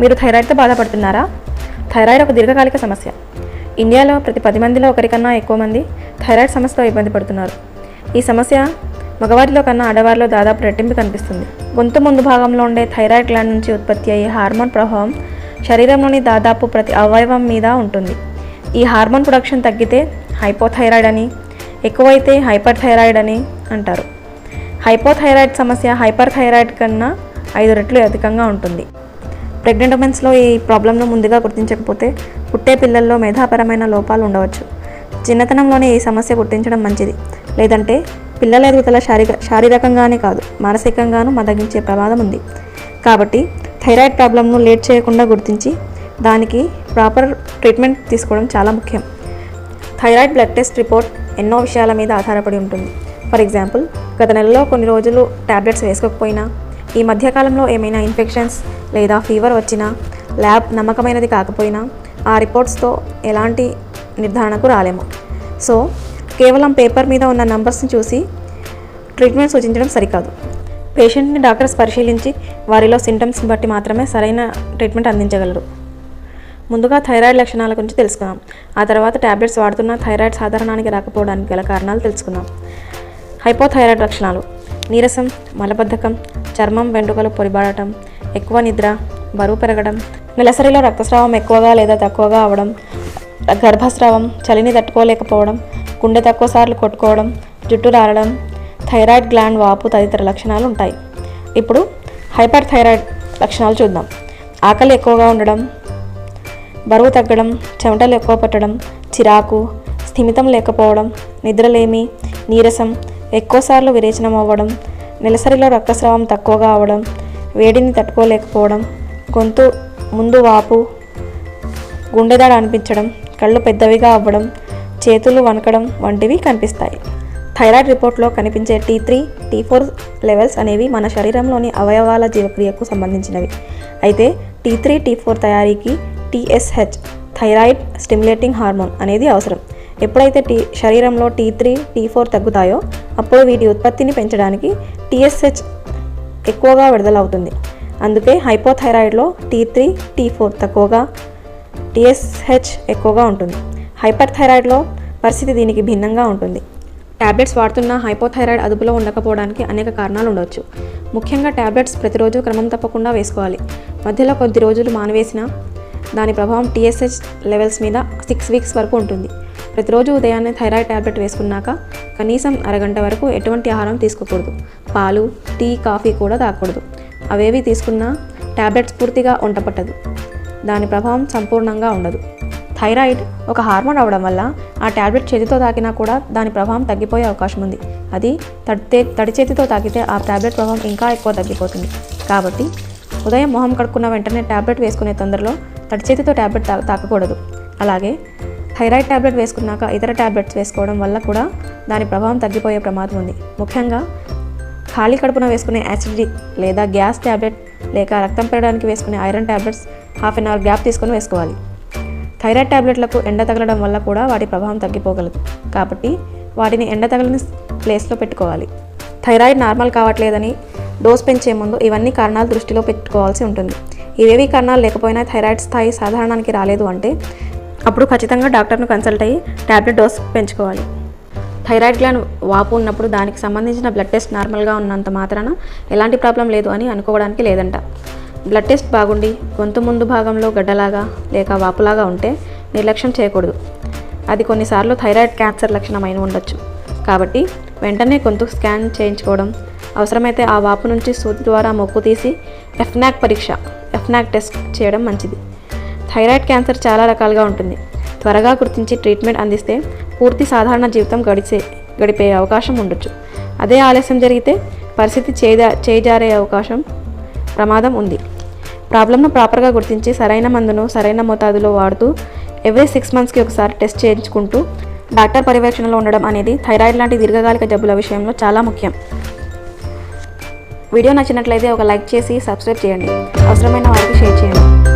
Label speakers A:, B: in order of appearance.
A: మీరు థైరాయిడ్తో బాధపడుతున్నారా? థైరాయిడ్ ఒక దీర్ఘకాలిక సమస్య. ఇండియాలో ప్రతి పది మందిలో ఒకరికన్నా ఎక్కువ మంది థైరాయిడ్ సమస్యతో ఇబ్బంది పడుతున్నారు. ఈ సమస్య మగవారిలో కన్నా ఆడవారిలో దాదాపు రెట్టింపు కనిపిస్తుంది. గొంతు ముందు భాగంలో ఉండే థైరాయిడ్ గ్లాండ్ నుంచి ఉత్పత్తి అయ్యే హార్మోన్ ప్రభావం శరీరంలోని దాదాపు ప్రతి అవయవం మీద ఉంటుంది. ఈ హార్మోన్ ప్రొడక్షన్ తగ్గితే హైపోథైరాయిడ్ అని ఎక్కువైతే హైపర్ థైరాయిడ్ అని అంటారు. హైపోథైరాయిడ్ సమస్య హైపర్ థైరాయిడ్ కన్నా ఐదు రెట్లు అధికంగా ఉంటుంది. ప్రెగ్నెంట్ ఉమెన్స్లో ఈ ప్రాబ్లంను ముందుగా గుర్తించకపోతే పుట్టే పిల్లల్లో మేధాపరమైన లోపాలు ఉండవచ్చు. చిన్నతనంలోనే ఈ సమస్య గుర్తించడం మంచిది. లేదంటే పిల్లల ఎదుగుదల శారీర శారీరకంగానే కాదు మానసికంగాను మదగించే ప్రమాదం ఉంది. కాబట్టి థైరాయిడ్ ప్రాబ్లంను లేట్ చేయకుండా గుర్తించి దానికి ప్రాపర్ ట్రీట్మెంట్ తీసుకోవడం చాలా ముఖ్యం. థైరాయిడ్ బ్లడ్ టెస్ట్ రిపోర్ట్ ఎన్నో విషయాల మీద ఆధారపడి ఉంటుంది. ఫర్ ఎగ్జాంపుల్ గత నెలలో కొన్ని రోజులు ట్యాబ్లెట్స్ వేసుకోకపోయినా ఈ మధ్యకాలంలో ఏమైనా ఇన్ఫెక్షన్స్ లేదా ఫీవర్ వచ్చినా ల్యాబ్ నమ్మకమైనది కాకపోయినా ఆ రిపోర్ట్స్తో ఎలాంటి నిర్ధారణకు రాలేము. సో కేవలం పేపర్ మీద ఉన్న నంబర్స్ని చూసి ట్రీట్మెంట్ సూచించడం సరికాదు. పేషెంట్ని డాక్టర్స్ పరిశీలించి వారిలో సింటమ్స్ని బట్టి మాత్రమే సరైన ట్రీట్మెంట్ అందించగలరు. ముందుగా థైరాయిడ్ లక్షణాల గురించి తెలుసుకుందాం ఆ తర్వాత టాబ్లెట్స్ వాడుతున్న థైరాయిడ్ సాధారణానికి రాకపోవడానికి గల కారణాలు తెలుసుకుందాం హైపోథైరాయిడ్ లక్షణాలు. నీరసం మలబద్ధకం చర్మం వెంట్రుకలు పొడిబాడటం ఎక్కువ నిద్ర బరువు పెరగడం నెలసరిలో రక్తస్రావం ఎక్కువగా లేదా తక్కువగా అవడం గర్భస్రావం చలిని తట్టుకోలేకపోవడం గుండె తక్కువ సార్లు కొట్టుకోవడం జుట్టు రాలడం థైరాయిడ్ గ్లాండ్ వాపు తదితర లక్షణాలు ఉంటాయి. ఇప్పుడు హైపర్ థైరాయిడ్ లక్షణాలు చూద్దాం. ఆకలి ఎక్కువగా ఉండడం బరువు తగ్గడం చెమటలు ఎక్కువ పట్టడం చిరాకు స్థిమితం లేకపోవడం నిద్రలేమి నీరసం ఎక్కువసార్లు విరేచనం అవ్వడం నెలసరిలో రక్తస్రావం తక్కువగా అవడం వేడిని తట్టుకోలేకపోవడం గొంతు ముందు వాపు గుండెదాడ అనిపించడం కళ్ళు పెద్దవిగా అవ్వడం చేతులు వణకడం వంటివి కనిపిస్తాయి. థైరాయిడ్ రిపోర్ట్లో కనిపించే T three T four levels అనేవి మన శరీరంలోని అవయవాల జీవక్రియకు సంబంధించినవి. అయితే టీ త్రీ టీ ఫోర్ తయారీకి టీఎస్హెచ్ థైరాయిడ్ స్టిమ్యులేటింగ్ హార్మోన్ అనేది అవసరం. ఎప్పుడైతే టీ శరీరంలో టీ త్రీ టీ ఫోర్ తగ్గుతాయో అప్పుడు వీటి ఉత్పత్తిని పెంచడానికి టీఎస్హెచ్ ఎక్కువగా విడుదలవుతుంది. అందుకే హైపోథైరాయిడ్లో టీ త్రీ టీ ఫోర్ తక్కువగా టీఎస్హెచ్ ఎక్కువగా ఉంటుంది. హైపర్ థైరాయిడ్లో పరిస్థితి దీనికి భిన్నంగా ఉంటుంది. టాబ్లెట్స్ వాడుతున్న హైపోథైరాయిడ్ అదుపులో ఉండకపోవడానికి అనేక కారణాలు ఉండవచ్చు ముఖ్యంగా ట్యాబ్లెట్స్ ప్రతిరోజు క్రమం తప్పకుండా వేసుకోవాలి. మధ్యలో కొద్ది రోజులు మానవేసిన దాని ప్రభావం టీఎస్హెచ్ లెవెల్స్ మీద సిక్స్ వీక్స్ వరకు ఉంటుంది. ప్రతిరోజు ఉదయాన్నే థైరాయిడ్ టాబ్లెట్ వేసుకున్నాక కనీసం అరగంట వరకు ఎటువంటి ఆహారం తీసుకోకూడదు. పాలు టీ కాఫీ కూడా తాగకూడదు. అవేవి తీసుకున్నా టాబ్లెట్స్ పూర్తిగా వంటపట్టదు దాని ప్రభావం సంపూర్ణంగా ఉండదు. థైరాయిడ్ ఒక హార్మోన్ అవడం వల్ల ఆ టాబ్లెట్ చేతితో తాకినా కూడా దాని ప్రభావం తగ్గిపోయే అవకాశం ఉంది. అది తడితే తడి చేతితో తాకితే ఆ టాబ్లెట్ ప్రభావం ఇంకా ఎక్కువ తగ్గిపోతుంది. కాబట్టి ఉదయం మొహం కడుక్కున్న వెంటనే టాబ్లెట్ వేసుకునే తొందరలో తడి చేతితో టాబ్లెట్ తా తాకకూడదు. అలాగే థైరాయిడ్ టాబ్లెట్ వేసుకున్నాక ఇతర టాబ్లెట్స్ వేసుకోవడం వల్ల కూడా దాని ప్రభావం తగ్గిపోయే ప్రమాదం ఉంది. ముఖ్యంగా ఖాళీ కడుపున వేసుకునే యాసిడిటీ లేదా గ్యాస్ ట్యాబ్లెట్ లేక రక్తం పెరగడానికి వేసుకునే iron tablets half an hour gap తీసుకొని వేసుకోవాలి. థైరాయిడ్ ట్యాబ్లెట్లకు ఎండ తగలడం వల్ల కూడా వాటి ప్రభావం తగ్గిపోగలదు. కాబట్టి వాటిని ఎండ తగలని ప్లేస్లో పెట్టుకోవాలి. థైరాయిడ్ నార్మల్ కావట్లేదని డోస్ పెంచే ముందు ఇవన్నీ కారణాలు దృష్టిలో పెట్టుకోవాల్సి ఉంటుంది. ఇవేవి కారణాలు లేకపోయినా థైరాయిడ్ స్థాయి సాధారణానికి రాలేదు అంటే అప్పుడు ఖచ్చితంగా డాక్టర్ను కన్సల్ట్ అయ్యి ట్యాబ్లెట్ డోస్ పెంచుకోవాలి. థైరాయిడ్ గ్లాండ్ వాపు ఉన్నప్పుడు దానికి సంబంధించిన బ్లడ్ టెస్ట్ నార్మల్గా ఉన్నంత మాత్రాన ఎలాంటి ప్రాబ్లం లేదు అని అనుకోవడానికి లేదంట. బ్లడ్ టెస్ట్ బాగుండి గొంతు ముందు భాగంలో గడ్డలాగా లేక వాపులాగా ఉంటే నిర్లక్ష్యం చేయకూడదు. అది కొన్నిసార్లు థైరాయిడ్ క్యాన్సర్ లక్షణమైన ఉండొచ్చు. కాబట్టి వెంటనే గొంతు స్కాన్ చేయించుకోవడం అవసరమైతే ఆ వాపు నుంచి సూది ద్వారా మొక్కు తీసి ఎఫ్నాక్ పరీక్ష ఎఫ్నాక్ టెస్ట్ చేయడం మంచిది. థైరాయిడ్ క్యాన్సర్ చాలా రకాలుగా ఉంటుంది. త్వరగా గుర్తించి ట్రీట్మెంట్ అందిస్తే పూర్తి సాధారణ జీవితం గడిచే గడిపే అవకాశం ఉండొచ్చు. అదే ఆలస్యం జరిగితే పరిస్థితి చేజా చేజారే అవకాశం ప్రమాదం ఉంది. ప్రాబ్లమ్ను ప్రాపర్గా గుర్తించి సరైన మందును సరైన మోతాదులో వాడుతూ ఎవ్రీ సిక్స్ మంత్స్కి ఒకసారి టెస్ట్ చేయించుకుంటూ డాక్టర్ పర్యవేక్షణలో ఉండడం అనేది థైరాయిడ్ లాంటి దీర్ఘకాలిక జబ్బుల విషయంలో చాలా ముఖ్యం. వీడియో నచ్చినట్లయితే ఒక లైక్ చేసి సబ్స్క్రైబ్ చేయండి. అవసరమైన వారికి షేర్ చేయండి.